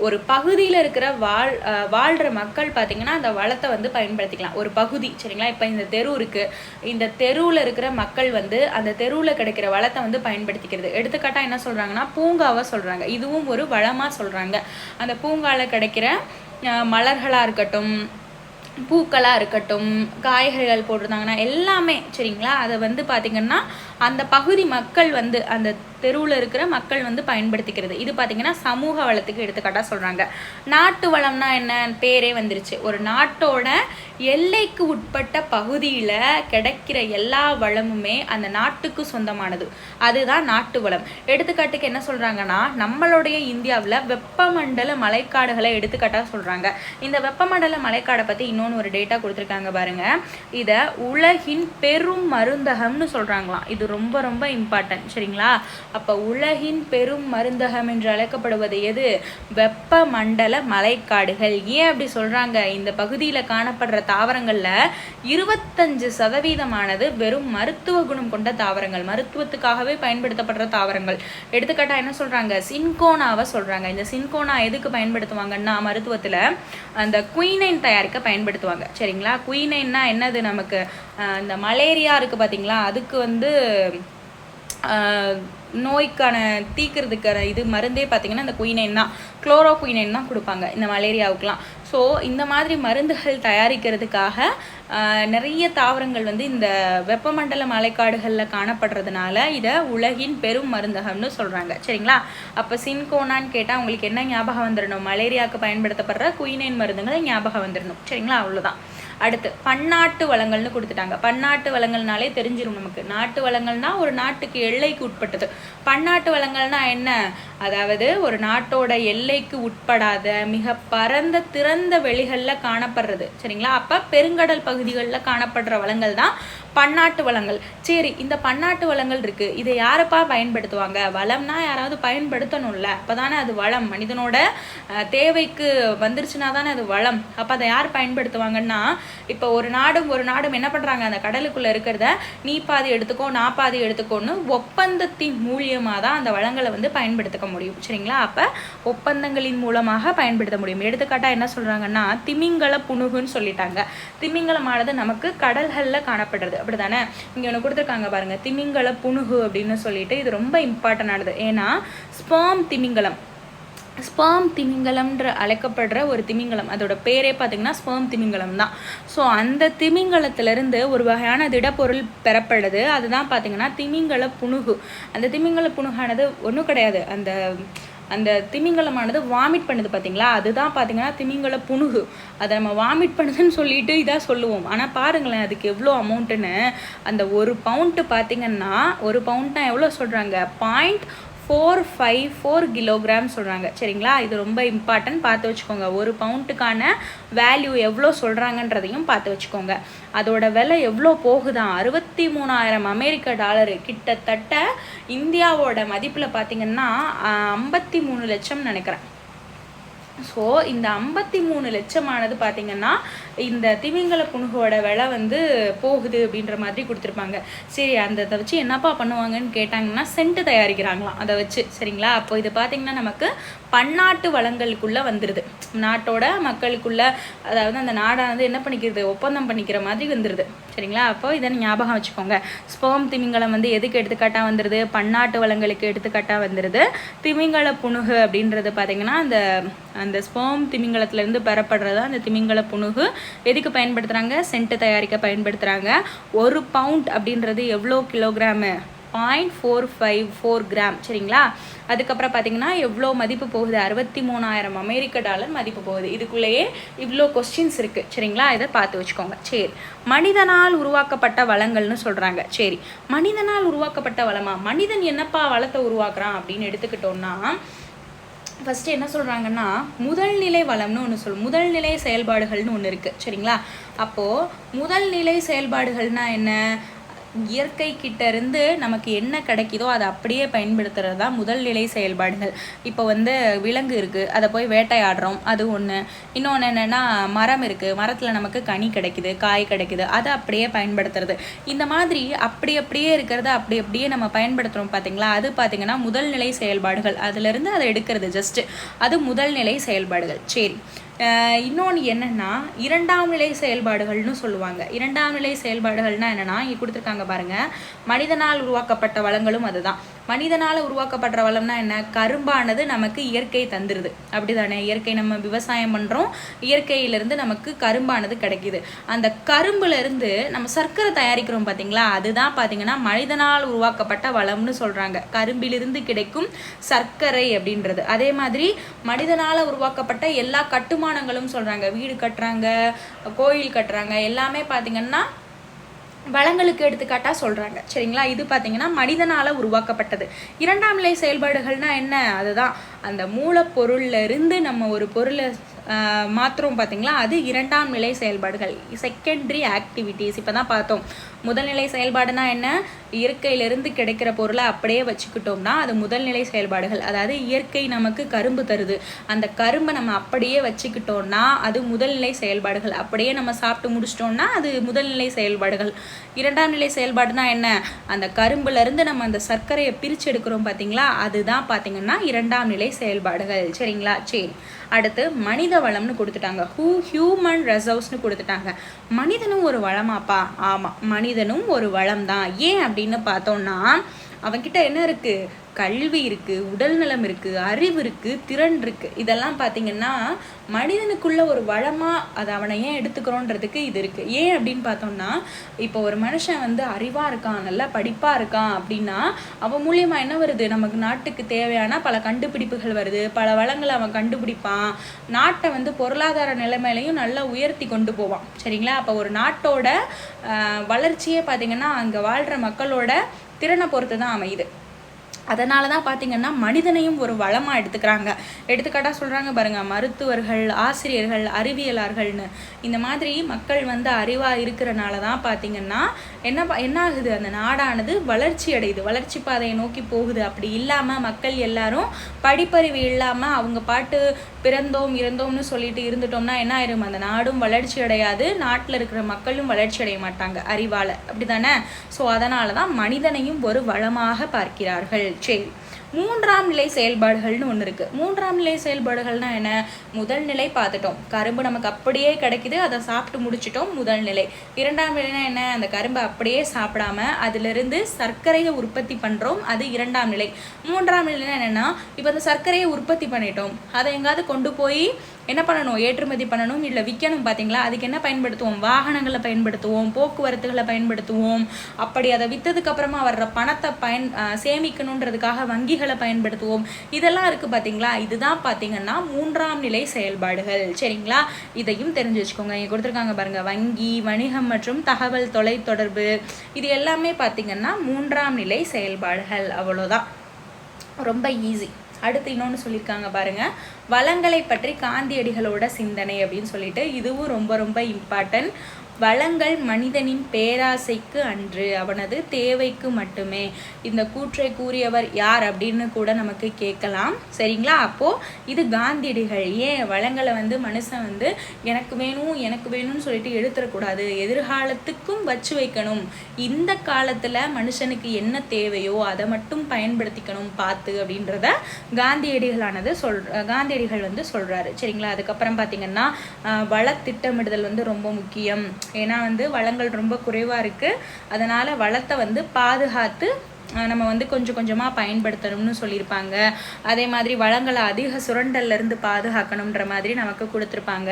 ஒரு பகுதியில் இருக்கிற வாழ் வாழ்கிற மக்கள் பார்த்திங்கன்னா அந்த வளத்தை வந்து பயன்படுத்திக்கலாம். ஒரு பகுதி சரிங்களா? இப்போ இந்த தெரு இருக்குது இந்த தெருவில் இருக்கிற மக்கள் வந்து அந்த தெருவில் கிடைக்கிற வளத்தை வந்து பயன்படுத்திக்கிறது. எடுத்துக்காட்டாக என்ன சொல்கிறாங்கன்னா பூங்காவை சொல்கிறாங்க இதுவும் ஒரு வளமாக சொல்கிறாங்க அந்த பூங்காவில் கிடைக்கிற மலர்களாக இருக்கட்டும் பூக்களாக இருக்கட்டும் காய்கறிகள் போட்டிருந்தாங்கன்னா எல்லாமே சரிங்களா? அதை வந்து பார்த்திங்கன்னா அந்த பகுதி மக்கள் வந்து அந்த தெருவில் இருக்கிற மக்கள் வந்து பயன்படுத்திக்கிறது. இது பார்த்திங்கன்னா சமூக வளத்துக்கு எடுத்துக்காட்டாக சொல்கிறாங்க நாட்டு வளம்னா என்ன? பேரே வந்துருச்சு. ஒரு நாட்டோட எல்லைக்கு உட்பட்ட பகுதியில் கிடைக்கிற எல்லா வளமுமே அந்த நாட்டுக்கு சொந்தமானது. அதுதான் நாட்டு வளம். எடுத்துக்காட்டுக்கு என்ன சொல்கிறாங்கன்னா நம்மளுடைய இந்தியாவில் வெப்பமண்டல மலைக்காடுகளை எடுத்துக்காட்டாக சொல்கிறாங்க இந்த வெப்பமண்டல மலைக்காடை பற்றி இன்னொன்று ஒரு டேட்டா கொடுத்துருக்காங்க பாருங்க. இதை உலகின் பெரும் மருந்தகம்னு சொல்கிறாங்களாம் இது ரொம்ப ரொம்ப இம்பார்ட்டன்ட் சரிங்களா? அப்போ உலகின் பெரும் மருந்தகம் என்று அழைக்கப்படுவது எது? வெப்ப மண்டல மலைக்காடுகள் ஏன் அப்படி சொல்கிறாங்க இந்த பகுதியில் காணப்படுற தாவரங்களில் இருபத்தஞ்சு சதவீதமானது வெறும் மருத்துவ குணம் கொண்ட தாவரங்கள். மருத்துவத்துக்காகவே பயன்படுத்தப்படுற தாவரங்கள். எடுத்துக்காட்டாக என்ன சொல்கிறாங்க சின்கோனாவை சொல்கிறாங்க இந்த சின்கோனா எதுக்கு பயன்படுத்துவாங்கன்னா மருத்துவத்தில் அந்த குயினைன் தயாரிக்க பயன்படுத்துவாங்க. சரிங்களா? குயினைன்னா என்னது நமக்கு? இந்த மலேரியா இருக்குது பார்த்தீங்களா அதுக்கு வந்து நோய்க்கான தீக்கிறதுக்கான இது மருந்தே பார்த்தீங்கன்னா இந்த குயினைன் தான். குளோரோ குயினைன் தான் கொடுப்பாங்க இந்த மலேரியாவுக்குலாம் ஸோ இந்த மாதிரி மருந்துகள் தயாரிக்கிறதுக்காக நிறைய தாவரங்கள் வந்து இந்த வெப்பமண்டல மலைக்காடுகளில் காணப்படுறதுனால இதை உலகின் பெரும் மருந்தகம்னு சொல்கிறாங்க சரிங்களா? அப்போ சின்கோனான்னு கேட்டால் உங்களுக்கு என்ன ஞாபகம் வந்துடணும் மலேரியாவுக்கு பயன்படுத்தப்படுற குயினைன் மருந்துங்களை ஞாபகம் வந்துடணும் சரிங்களா? அவ்வளோதான் அடுத்து பன்னாட்டு வளங்கள்னு கொடுத்துட்டாங்க. பன்னாட்டு வளங்கள்னாலே தெரிஞ்சிரும் நமக்கு. நாட்டு வளங்கள்னா ஒரு நாட்டுக்கு எல்லைக்கு உட்பட்டது. பன்னாட்டு வளங்கள்னா என்ன? அதாவது ஒரு நாட்டோட எல்லைக்கு உட்படாத மிக பரந்த திறந்த வெளிகளில் காணப்படுறது. சரிங்களா? அப்போ பெருங்கடல் பகுதிகளில் காணப்படுற வளங்கள் தான் பன்னாட்டு வளங்கள். சரி இந்த பன்னாட்டு வளங்கள் இருக்குது இதை யாரப்பா பயன்படுத்துவாங்க? வளம்னா யாராவது பயன்படுத்தணும்ல. அப்போ தானே அது வளம். மனிதனோட தேவைக்கு வந்துருச்சுன்னா தானே அது வளம். அப்போ அதை யார் பயன்படுத்துவாங்கன்னா இப்போ ஒரு நாடும் ஒரு நாடும் என்ன பண்ணுறாங்க அந்த கடலுக்குள்ளே இருக்கிறத நீ பாதி எடுத்துக்கோ நான் பாதி எடுத்துக்கோன்னு ஒப்பந்தத்தின் மூலியமாக தான் அந்த வளங்களை வந்து பயன்படுத்திக்க முடியும். சரிங்களா? அப்போ ஒப்பந்தங்களின் மூலமாக பயன்படுத்த முடியும். எடுத்துக்காட்டாக என்ன சொல்கிறாங்கன்னா திமிங்கல புணுகுன்னு சொல்லிட்டாங்க. திமிங்கலமானது நமக்கு கடல்களில் காணப்படுறது. அப்படிதானே? இங்கே ஒன்று கொடுத்துருக்காங்க பாருங்க திமிங்கல புணுகு அப்படின்னு சொல்லிட்டு இது ரொம்ப இம்பார்ட்டன்டானது ஏன்னா ஸ்பாம் திமிங்கலம் ஸ்பேம் திமிங்கலம்ன்ற அழைக்கப்படுற ஒரு திமிங்கலம். அதோட பேரே பார்த்தீங்கன்னா ஸ்பேம் திமிங்கலம் தான். ஸோ அந்த திமிங்கலத்திலிருந்து ஒரு வகையான திடப்பொருள் பெறப்படுது. அதுதான் பார்த்தீங்கன்னா திமிங்கல புணுகு. அந்த திமிங்கல புணுகானது ஒன்றும் கிடையாது. அந்த அந்த திமிங்கலமானது வாமிட் பண்ணுது பார்த்தீங்களா அதுதான் பார்த்தீங்கன்னா திமிங்கல புணுகு. அதை நம்ம வாமிட் பண்ணுதுன்னு சொல்லிட்டு இதாக சொல்லுவோம். ஆனால் பாருங்களேன் அதுக்கு எவ்வளோ அமௌண்ட்டுன்னு அந்த ஒரு பவுண்ட்டு பார்த்தீங்கன்னா ஒரு பவுண்ட்னா எவ்வளோ சொல்கிறாங்க point four five four kilogram சொல்கிறாங்க சரிங்களா? இது ரொம்ப இம்பார்ட்டன்ட் பார்த்து வச்சுக்கோங்க. ஒரு பவுண்டுக்கான வேல்யூ எவ்வளோ சொல்கிறாங்கன்றதையும் பார்த்து வச்சுக்கோங்க. அதோட விலை எவ்வளோ போகுதான் அறுபத்தி மூணாயிரம் அமெரிக்க டாலரு. கிட்டத்தட்ட இந்தியாவோட மதிப்பில் பார்த்தீங்கன்னா ஐம்பத்தி மூணு லட்சம் நினைக்கிறேன். ஸோ இந்த ஐம்பத்தி மூணு லட்சமானது பார்த்தீங்கன்னா இந்த திமிங்கல புணுகோட விலை வந்து போகுது அப்படின்ற மாதிரி கொடுத்துருப்பாங்க. சரி அந்த இதை வச்சு என்னப்பா பண்ணுவாங்கன்னு கேட்டாங்கன்னா சென்ட் தயாரிக்கிறாங்களாம் அதை வச்சு. சரிங்களா? அப்போ இது பார்த்திங்கன்னா நமக்கு பன்னாட்டு வளங்களுக்குள்ளே வந்துடுது நாட்டோட மக்களுக்குள்ள அதாவது அந்த நாடானது என்ன பண்ணிக்கிறது? ஒப்பந்தம் பண்ணிக்கிற மாதிரி வந்துடுது சரிங்களா? அப்போ இதை ஞாபகம் வச்சுக்கோங்க. ஸ்போம் திமிங்கலம் வந்து எதுக்கு எடுத்துக்காட்டாக வந்துடுது பன்னாட்டு வளங்களுக்கு எடுத்துக்காட்டாக வந்துடுது திமிங்கல புணுகு அப்படின்றது பார்த்திங்கன்னா அந்த அந்த ஸ்போம் திமிங்கலத்துலேருந்து பெறப்படுறது அந்த திமிங்கல புணுகு எதுக்கு பயன்படுத்துகிறாங்க சென்ட் தயாரிக்க பயன்படுத்துகிறாங்க ஒரு பவுண்ட் அப்படின்றது எவ்வளோ kilogram point four five four gram சரிங்களா? அதுக்கப்புறம் பார்த்தீங்கன்னா எவ்வளோ மதிப்பு போகுது? அறுபத்தி மூணாயிரம் அமெரிக்க டாலர் மதிப்பு போகுது. இதுக்குள்ளேயே இவ்வளோ கொஸ்டின்ஸ் இருக்குது சரிங்களா? இதை பார்த்து வச்சுக்கோங்க. சரி. மனிதனால் உருவாக்கப்பட்ட வளங்கள்னு சொல்கிறாங்க சரி. மனிதனால் உருவாக்கப்பட்ட வளமா? மனிதன் என்னப்பா வளத்தை உருவாக்குறான் அப்படின்னு எடுத்துக்கிட்டோம்னா ஃபஸ்ட்டு என்ன சொல்கிறாங்கன்னா முதல்நிலை வளம்னு ஒன்று சொல் முதல்நிலை செயல்பாடுகள்னு ஒன்று இருக்குது சரிங்களா? அப்போது முதல்நிலை செயல்பாடுகள்னா என்ன? இயற்கை கிட்ட இருந்து நமக்கு என்ன கிடைக்குதோ அதை அப்படியே பயன்படுத்துறது தான் முதல்நிலை செயல்பாடுகள். இப்போ வந்து விலங்கு இருக்குது அதை போய் வேட்டையாடுறோம் அது ஒன்று இன்னொன்று என்னென்னா மரம் இருக்குது மரத்தில் நமக்கு கனி கிடைக்குது காய் கிடைக்குது அதை அப்படியே பயன்படுத்துறது. இந்த மாதிரி அப்படி அப்படியே இருக்கிறத அப்படி அப்படியே நம்ம பயன்படுத்துகிறோம் பார்த்தீங்களா அது பார்த்தீங்கன்னா முதல்நிலை செயல்பாடுகள். அதுலேருந்து அதை எடுக்கிறது ஜஸ்ட்டு அது முதல்நிலை செயல்பாடுகள். சரி. இன்னொன்று என்னென்னா இரண்டாம் நிலை செயல்பாடுகள்னு சொல்லுவாங்க. இரண்டாம் நிலை செயல்பாடுகள்னா என்னென்னா இங்கே கொடுத்துருக்காங்க பாருங்கள் மனிதனால் உருவாக்கப்பட்ட வளங்களும் அதுதான். மனிதனால் உருவாக்கப்பட்ட வளம்னா என்ன? கரும்பானது நமக்கு இயற்கை தந்துடுது அப்படி தானே இயற்கை நம்ம விவசாயம் பண்ணுறோம் இயற்கையிலேருந்து நமக்கு கரும்பானது கிடைக்கிது. அந்த கரும்புலேருந்து நம்ம சர்க்கரை தயாரிக்கிறோம் பார்த்தீங்களா அதுதான் பார்த்தீங்கன்னா மனிதனால் உருவாக்கப்பட்ட வளம்னு சொல்கிறாங்க கரும்பிலிருந்து கிடைக்கும் சர்க்கரை அப்படின்றது. அதே மாதிரி மனிதனால் உருவாக்கப்பட்ட எல்லா கட்டுமான கட்டுமானங்களும் சொல்கிறாங்க வீடு கட்டுறாங்க கோயில் கட்டுறாங்க எல்லாமே பார்த்தீங்கன்னா வளங்களுக்கு எடுத்துக்காட்டாக சொல்கிறாங்க சரிங்களா? இது பார்த்தீங்கன்னா மனிதனால் உருவாக்கப்பட்டது. இரண்டாம் நிலை செயல்பாடுகள்னா என்ன? அதுதான். அந்த மூலப்பொருள்ல இருந்து நம்ம ஒரு பொருளை மாத்திரம் மாத்துறோம் பார்த்தீங்களா அது இரண்டாம் நிலை செயல்பாடுகள். செகண்டரி ஆக்டிவிட்டீஸ் இப்போ தான் பார்த்தோம் முதல்நிலை செயல்பாடுனா என்ன? இயற்கையிலிருந்து கிடைக்கிற பொருளை அப்படியே வச்சுக்கிட்டோம்னா அது முதல்நிலை செயல்பாடுகள். அதாவது இயற்கை நமக்கு கரும்பு தருது. அந்த கரும்பை நம்ம அப்படியே வச்சுக்கிட்டோம்னா அது முதல்நிலை செயல்பாடுகள். அப்படியே நம்ம சாப்பிட்டு முடிச்சிட்டோம்னா அது முதல்நிலை செயல்பாடுகள். இரண்டாம் நிலை செயல்பாடுனா என்ன? அந்த கரும்புலேருந்து நம்ம அந்த சர்க்கரையை பிரிச்சு எடுக்கிறோம் பார்த்தீங்களா அதுதான் பார்த்தீங்கன்னா இரண்டாம் நிலை செயல்பாடுகள். சரிங்களா? சரி. அடுத்து மனித வளம்னு கொடுத்துட்டாங்க. ஹூ ஹியூமன் ரிசர்வ்ஸ்னு கொடுத்துட்டாங்க. மனிதனும் ஒரு வளமாப்பா. ஆமாம் மனிதனும் ஒரு வளம் தான் ஏன் அப்படின்னு பார்த்தோம்னா அவன்கிட்ட என்ன இருக்கு? கல்வி இருக்கு உடல் நலம் இருக்குது அறிவு இருக்குது திறன் இருக்குது இதெல்லாம் பார்த்தீங்கன்னா மனிதனுக்குள்ள ஒரு வளமாக அதை அவனை ஏன் எடுத்துக்கிறோன்றதுக்கு இது இருக்குது ஏன் அப்படின்னு பார்த்தோம்னா இப்போ ஒரு மனுஷன் வந்து அறிவாக இருக்கான் நல்லா படிப்பாக இருக்கான் அப்படின்னா அவன் மூலியமாக என்ன வருது? நமக்கு நாட்டுக்கு தேவையான பல கண்டுபிடிப்புகள் வருது. பல வளங்களை அவன் கண்டுபிடிப்பான். நாட்டை வந்து பொருளாதார நிலைமையிலையும் நல்லா உயர்த்தி கொண்டு போவான். சரிங்களா? அப்போ ஒரு நாட்டோட வளர்ச்சியே பார்த்தீங்கன்னா அங்கே வாழ்கிற மக்களோட திறனை பொறுத்து தான் அமையுது. அதனால தான் பார்த்தீங்கன்னா மனிதனையும் ஒரு வளமாக எடுத்துக்கிறாங்க. எடுத்துக்காட்டாக சொல்கிறாங்க பாருங்கள் மருத்துவர்கள் ஆசிரியர்கள் அறிவியலார்கள்னு. இந்த மாதிரி மக்கள் வந்து அறிவாக இருக்கிறனால தான் பார்த்தீங்கன்னா என்ன என்ன ஆகுது அந்த நாடானது வளர்ச்சி அடையுது. வளர்ச்சி பாதையை நோக்கி போகுது. அப்படி இல்லாமல் மக்கள் எல்லாரும் படிப்பறிவு இல்லாமல் அவங்க பாட்டு பிறந்தோம் இறந்தோம்னு சொல்லிட்டு இருந்துட்டோம்னா என்ன ஆயிரும்? அந்த நாடும் வளர்ச்சி அடையாது. நாட்டில் இருக்கிற மக்களும் வளர்ச்சி அடைய மாட்டாங்க அறிவால். அப்படி தானே ஸோ அதனால தான் மனிதனையும் ஒரு வளமாக பார்க்கிறார்கள். சரி மூன்றாம் நிலை செயல்பாடுகள்னு ஒன்று இருக்குது மூன்றாம் நிலை செயல்பாடுகள்னா என்ன? முதல் நிலை பார்த்துட்டோம். கரும்பு நமக்கு அப்படியே கிடைக்குது அதை சாப்பிட்டு முடிச்சிட்டோம் முதல் நிலை. இரண்டாம் நிலைனா என்ன? அந்த கரும்பை அப்படியே சாப்பிடாம அதிலிருந்து சர்க்கரையை உற்பத்தி பண்ணுறோம் அது இரண்டாம் நிலை. மூன்றாம் நிலைனா என்னென்னா இப்போ அந்த சர்க்கரையை உற்பத்தி பண்ணிட்டோம். அதை எங்காவது கொண்டு போய் என்ன பண்ணணும்? ஏற்றுமதி பண்ணணும்? இல்லை விற்கணும் பார்த்தீங்களா அதுக்கு என்ன பயன்படுத்துவோம்? வாகனங்களை பயன்படுத்துவோம் போக்குவரத்துகளை பயன்படுத்துவோம். அப்படி அதை விற்றதுக்கு அப்புறமா வர்ற பணத்தை பயன் சேமிக்கணுன்றதுக்காக வங்கிகளை பயன்படுத்துவோம். இதெல்லாம் இருக்குது பார்த்தீங்களா இதுதான் பார்த்தீங்கன்னா மூன்றாம் நிலை செயல்பாடுகள். சரிங்களா? இதையும் தெரிஞ்சு வச்சுக்கோங்க. இங்கே கொடுத்துருக்காங்க பாருங்கள் வங்கி வணிகம் மற்றும் தகவல் தொலைத்தொடர்பு. இது எல்லாமே பார்த்தீங்கன்னா மூன்றாம் நிலை செயல்பாடுகள். அவ்வளோதான் ரொம்ப ஈஸி அடுத்து இன்னொன்று சொல்லியிருக்காங்க பாருங்க. வளங்களை பற்றி காந்தியடிகளோட சிந்தனை அப்படின்னு சொல்லிட்டு இதுவும் ரொம்ப ரொம்ப இம்பார்ட்டன்ட் வளங்கள் மனிதனின் பேராசைக்கு அன்று அவனது தேவைக்கு மட்டுமே. இந்த கூற்றை கூறியவர் யார் அப்படின்னு கூட நமக்கு கேட்கலாம். சரிங்களா? அப்போது இது காந்தியடிகள். ஏன் வளங்களை வந்து மனுஷன் வந்து எனக்கு வேணும் எனக்கு வேணும்னு சொல்லிட்டு எடுத்துடக்கூடாது எதிர்காலத்துக்கும் வச்சு வைக்கணும். இந்த காலத்தில் மனுஷனுக்கு என்ன தேவையோ அதை மட்டும் பயன்படுத்திக்கணும் பார்த்து அப்படின்றத காந்தியடிகளானது சொல் காந்தியடிகள் வந்து சொல்கிறாரு சரிங்களா? அதுக்கப்புறம் பார்த்தீங்கன்னா வள திட்டமிடுதல் வந்து ரொம்ப முக்கியம். ஏன்னா வந்து வளங்கள் ரொம்ப குறைவாக இருக்குது அதனால் வளத்தை வந்து பாதுகாத்து நம்ம வந்து கொஞ்சம் கொஞ்சமாக பயன்படுத்தணும்னு சொல்லியிருப்பாங்க. அதே மாதிரி வளங்களை அதிக சுரண்டல்லேருந்து பாதுகாக்கணுன்ற மாதிரி நமக்கு கொடுத்துருப்பாங்க.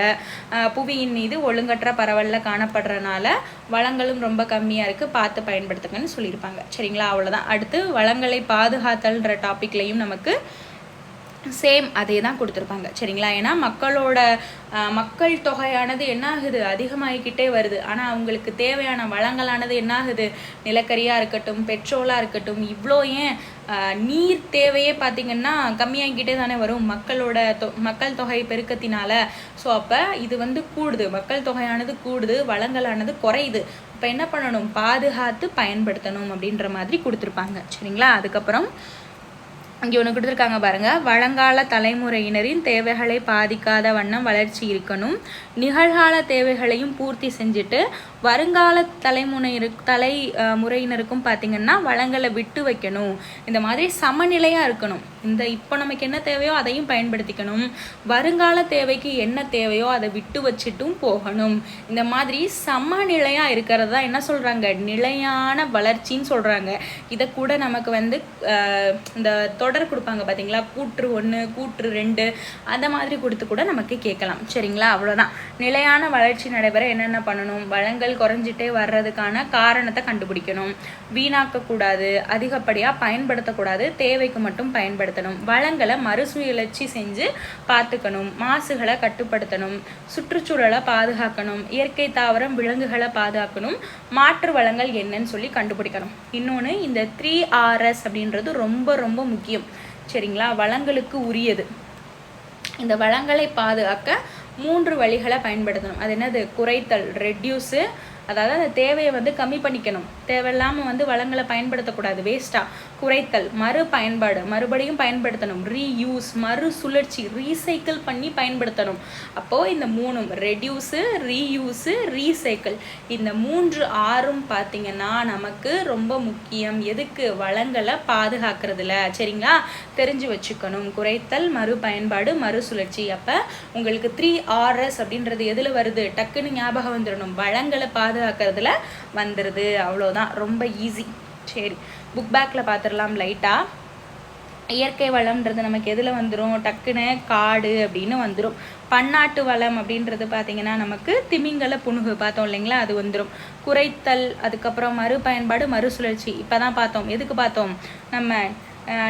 புவியின் மீது ஒழுங்கற்ற பரவலில் காணப்படுறனால வளங்களும் ரொம்ப கம்மியாக இருக்குது பார்த்து பயன்படுத்துங்கன்னு சொல்லியிருப்பாங்க. சரிங்களா? அவ்வளோதான் அடுத்து வளங்களை பாதுகாத்தல்ன்ற டாப்பிக்லையும் நமக்கு சேம் அதே தான் கொடுத்துருப்பாங்க. சரிங்களா? ஏன்னா மக்களோட மக்கள் தொகையானது என்ன ஆகுது அதிகமாகிக்கிட்டே வருது. ஆனால் அவங்களுக்கு தேவையான வளங்களானது என்ன ஆகுது நிலக்கரியாக இருக்கட்டும் பெட்ரோலாக இருக்கட்டும் இவ்வளோ ஏன் நீர் தேவையே பார்த்திங்கன்னா கம்மியாகிக்கிட்டே தானே வரும். மக்களோட தொ மக்கள் தொகை பெருக்கத்தினால. ஸோ அப்போ இது வந்து கூடுது. மக்கள் தொகையானது கூடுது வளங்களானது குறையுது. இப்போ என்ன பண்ணணும்? பாதுகாத்து பயன்படுத்தணும் அப்படின்ற மாதிரி கொடுத்துருப்பாங்க. சரிங்களா? அதுக்கப்புறம் இங்கே ஒன்று கொடுத்துருக்காங்க பாருங்கள் வழங்கால தலைமுறையினரின் தேவைகளை பாதிக்காத வண்ணம் வளர்ச்சி இருக்கணும். நிகழ்கால தேவைகளையும் பூர்த்தி செஞ்சுட்டு வருங்கால தலைமுறையிரு தலை முறையினருக்கும் பார்த்திங்கன்னா வளங்களை விட்டு வைக்கணும். இந்த மாதிரி சமநிலையாக இருக்கணும். இந்த இப்போ நமக்கு என்ன தேவையோ அதையும் பயன்படுத்திக்கணும். வருங்கால தேவைக்கு என்ன தேவையோ அதை விட்டு வச்சுட்டும் போகணும். இந்த மாதிரி சமநிலையாக இருக்கிறது தான் என்ன சொல்கிறாங்க நிலையான வளர்ச்சின்னு சொல்கிறாங்க இதை கூட நமக்கு வந்து இந்த தொடர் கொடுப்பாங்க பார்த்தீங்களா கூற்று ஒன்று கூற்று ரெண்டு அந்த மாதிரி கொடுத்து கூட நமக்கு கேட்கலாம். சரிங்களா? அவ்வளோதான் நிலையான வளர்ச்சி நடைபெற என்னென்ன பண்ணணும்? வளங்கள் குறைஞ்சிட்டே வர்றதுக்கான காரணத்தை கண்டுபிடிக்கணும். வீணாக்கக்கூடாது அதிகப்படியாக பயன்படுத்தக்கூடாது தேவைக்கு மட்டும் பயன்படுத்தணும். வளங்களை மறுசுழற்சி செஞ்சு பார்த்துக்கணும். மாசுகளை கட்டுப்படுத்தணும். சுற்றுச்சூழலை பாதுகாக்கணும். இயற்கை தாவரம் விலங்குகளை பாதுகாக்கணும். மாற்று வளங்கள் என்னன்னு சொல்லி கண்டுபிடிக்கணும். இன்னொன்று இந்த த்ரீ ஆர்எஸ் அப்படின்றது ரொம்ப ரொம்ப முக்கியம். முடியும். சரிங்களா? வளங்களுக்கு உரியது. இந்த வளங்களை பாதுகாக்க மூன்று வழிகளை பயன்படுத்தணும். அது என்னது? குறைத்தல் ரெட்யூஸு அதாவது அந்த தேவையை வந்து கம்மி பண்ணிக்கணும். தேவையில்லாமல் வந்து வளங்களை பயன்படுத்தக்கூடாது. வேஸ்ட்டாக குறைத்தல் மறு பயன்பாடு. மறுபடியும் பயன்படுத்தணும். ரீயூஸ் மறு சுழற்சி ரீசைக்கிள் பண்ணி பயன்படுத்தணும். அப்போது இந்த மூணும் ரெடியூஸு ரீயூஸு ரீசைக்கிள் இந்த மூன்று ஆறும் பார்த்திங்கன்னா நமக்கு ரொம்ப முக்கியம். எதுக்கு? வளங்களை பாதுகாக்கிறதுல. சரிங்களா? தெரிஞ்சு வச்சுக்கணும். குறைத்தல் மறு பயன்பாடு மறுசுழற்சி அப்போ உங்களுக்கு த்ரீ ஆர்எஸ் அப்படின்றது எதில் வருது? டக்குன்னு ஞாபகம் வந்துடணும் வளங்களை பாதுகாக்கிறதுல வந்துடுது அவ்வளோதான் ரொம்ப ஈஸி சரி புக் பேக்கில் பார்த்துடலாம் லைட்டாக இயற்கை வளம்ன்றது நமக்கு எதில் வந்துடும் டக்குன்னு காடு அப்படின்னு வந்துடும் பன்னாட்டு வளம் அப்படின்றது பார்த்திங்கன்னா நமக்கு திமிங்கல புணுகு பார்த்தோம் இல்லைங்களா? அது வந்துடும் குறைத்தல் அதுக்கப்புறம் மறுபயன்பாடு மறுசுழற்சி. இப்போ தான் பார்த்தோம். எதுக்கு பார்த்தோம்? நம்ம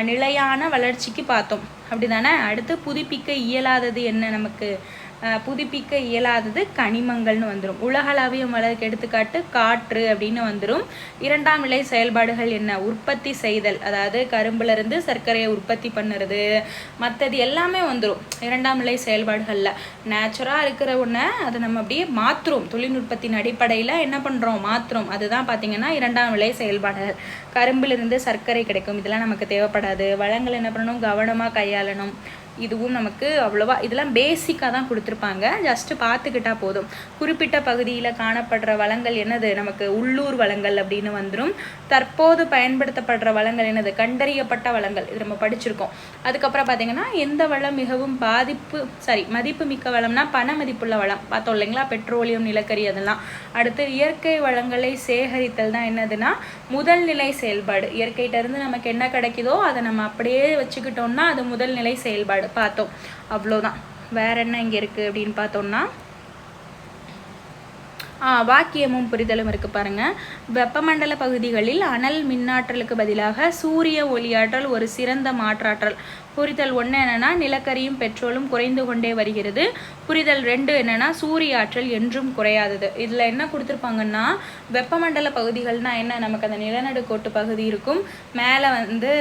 நிலையான வளர்ச்சிக்கு பார்த்தோம். அப்படி தானே அடுத்து புதுப்பிக்க இயலாதது என்ன நமக்கு? புதுப்பிக்க இயலாதது கனிமங்கள்னு வந்துடும் உலகளாவிய வளர்க்கு எடுத்துக்காட்டு காற்று அப்படின்னு வந்துடும் இரண்டாம் நிலை செயல்பாடுகள் என்ன? உற்பத்தி செய்தல். அதாவது கரும்புல இருந்து சர்க்கரையை உற்பத்தி பண்ணுறது. மற்றது எல்லாமே வந்துடும் இரண்டாம் நிலை செயல்பாடுகளில். நேச்சுராக இருக்கிற ஒன்றை அதை நம்ம அப்படியே மாற்றுறோம் தொழில்நுட்பத்தின் அடிப்படையில் என்ன பண்ணுறோம் மாற்றுறோம் அதுதான் பார்த்தீங்கன்னா இரண்டாம் நிலை செயல்பாடுகள். கரும்பிலிருந்து சர்க்கரை கிடைக்கும். இதெல்லாம் நமக்கு தேவைப்படாது. வளங்கள் என்ன பண்ணணும்? கவனமாக கையாளணும். இதுவும் நமக்கு அவ்வளோவா இதெல்லாம் பேசிக்காக தான் கொடுத்துருப்பாங்க. ஜஸ்ட்டு பார்த்துக்கிட்டா போதும். குறிப்பிட்ட பகுதியில் காணப்படுற வளங்கள் என்னது? நமக்கு உள்ளூர் வளங்கள் அப்படின்னு வந்துடும் தற்போது பயன்படுத்தப்படுற வளங்கள் என்னது? கண்டறியப்பட்ட வளங்கள். இது நம்ம படிச்சிருக்கோம். அதுக்கப்புறம் பார்த்தீங்கன்னா எந்த வளம் மிகவும் பாதிப்பு சாரி மதிப்பு மிக்க வளம்னா பண மதிப்புள்ள வளம். பார்த்தோம் இல்லைங்களா? பெட்ரோலியம் நிலக்கரி அதெல்லாம். அடுத்து இயற்கை வளங்களை சேகரித்தல் தான் என்னதுன்னா முதல் நிலை செயல்பாடு. இயற்கைகிட்ட இருந்து நமக்கு என்ன கிடைக்குதோ அதை நம்ம அப்படியே வச்சுக்கிட்டோம்னா அது முதல் நிலை செயல்பாடு பார்த்தோம். அவ்வளோதான். வேற என்ன இங்கே இருக்குது அப்படின்னு பார்த்தோம்னா ஆ வாக்கியமும் புரிதலும் இருக்கு பாருங்க. வெப்பமண்டல பகுதிகளில் அனல் மின்னாற்றலுக்கு பதிலாக சூரிய ஒளியாற்றல் ஒரு சிறந்த மாற்றாற்றல். புரிதல் ஒன்று என்னன்னா நிலக்கரியும் பெட்ரோலும் குறைந்து கொண்டே வருகிறது. புரிதல் ரெண்டு என்னன்னா சூரிய ஆற்றல் என்றும் குறையாதது. இதில் என்ன கொடுத்துருப்பாங்கன்னா வெப்பமண்டல பகுதிகள்னா என்ன? நமக்கு அந்த நிலநடுக்கோட்டு பகுதி இருக்கும். மேலே வந்து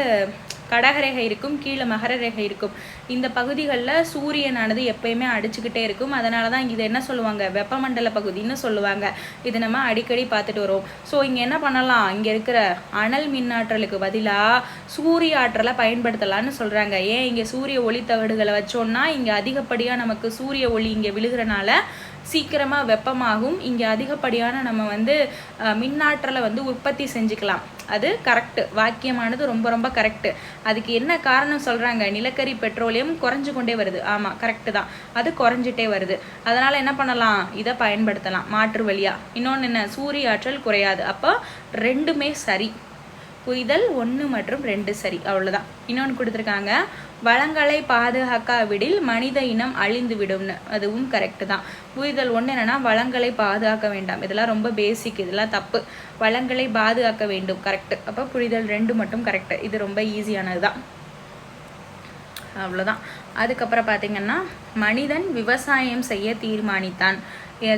கடகரேகை இருக்கும் கீழே மகர ரேகை இருக்கும். இந்த பகுதிகளில் சூரியனானது எப்பயுமே அடிச்சுக்கிட்டே இருக்கும். அதனால தான் இது என்ன சொல்லுவாங்க? வெப்பமண்டல பகுதின்னு சொல்லுவாங்க. இது நம்ம அடிக்கடி பார்த்துட்டு வரோம். ஸோ இங்கே என்ன பண்ணலாம்? இங்கே இருக்கிற அனல் மின்னாற்றலுக்கு பதிலாக சூரிய ஆற்றலை பயன்படுத்தலாம்னு சொல்கிறாங்க ஏன் இங்கே சூரிய ஒளி தகடுகளை வச்சோன்னா இங்கே அதிகப்படியாக நமக்கு சூரிய ஒளி இங்கே விழுகிறனால சீக்கிரமாக வெப்பமாகும். இங்கே அதிகப்படியான நம்ம வந்து மின்னாற்றலை வந்து உற்பத்தி செஞ்சுக்கலாம். அது கரெக்டு வாக்கியமானது ரொம்ப ரொம்ப கரெக்டு அதுக்கு என்ன காரணம் சொல்கிறாங்க நிலக்கரி பெட்ரோலியம் குறைஞ்சு கொண்டே வருது. ஆமாம் கரெக்டு தான். அது குறைஞ்சிட்டே வருது. அதனால் என்ன பண்ணலாம்? இதை பயன்படுத்தலாம். மாற்று வழியாக இன்னொன்று என்ன? சூரிய ஆற்றல் குறையாது. அப்போ ரெண்டுமே சரி. புரிதல் ஒன்று மற்றும் ரெண்டு சரி. அவ்வளோதான் இன்னொன்று கொடுத்துருக்காங்க வளங்களை பாதுகாக்காவிடில் மனித இனம் அழிந்து விடும்னு. அதுவும் கரெக்டு தான். புரிதல் ஒன்று என்னன்னா வளங்களை பாதுகாக்க வேண்டாம். இதெல்லாம் ரொம்ப பேசிக் இதெல்லாம் தப்பு. வளங்களை பாதுகாக்க வேண்டும். கரெக்டு அப்போ புரிதல் ரெண்டு மட்டும் கரெக்டு இது ரொம்ப ஈஸியானது தான். அவ்வளோதான் அதுக்கப்புறம் பார்த்தீங்கன்னா மனிதன் விவசாயம் செய்ய தீர்மானித்தான்.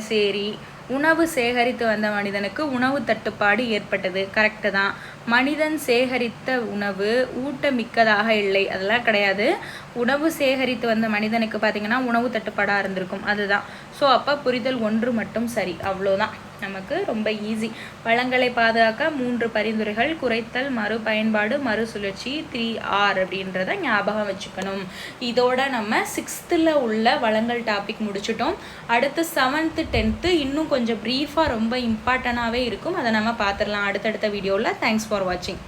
சரி. உணவு சேகரித்து வந்த மனிதனுக்கு உணவு தட்டுப்பாடு ஏற்பட்டது. கரெக்டு தான். மனிதன் சேகரித்த உணவு ஊட்டமிக்கதாக இல்லை. அதெல்லாம் கிடையாது. உணவு சேகரித்து வந்த மனிதனுக்கு பார்த்தீங்கன்னா உணவு தட்டுப்பாடாக இருந்திருக்கும். அதுதான். ஸோ அப்போ புரிதல் ஒன்று மட்டும் சரி. அவ்வளோதான் நமக்கு ரொம்ப ஈஸி வளங்களை பாதுகாக்க மூன்று பரிந்துரைகள் குறைத்தல் மறுபயன்பாடு மறுசுழற்சி த்ரீ ஆர் அப்படின்றத ஞாபகம் வச்சுக்கணும். இதோட நம்ம சிக்ஸ்த்தில் உள்ள வளங்கள் டாபிக் முடிச்சிட்டோம். அடுத்து செவன்த்து டென்த்து இன்னும் கொஞ்சம் ப்ரீஃபாக ரொம்ப இம்பார்ட்டண்ட்டாகவே இருக்கும். அதை நம்ம பார்த்துடலாம். அடுத்தடுத்த வீடியோவில் தேங்க்ஸ் ஃபார் வாட்சிங்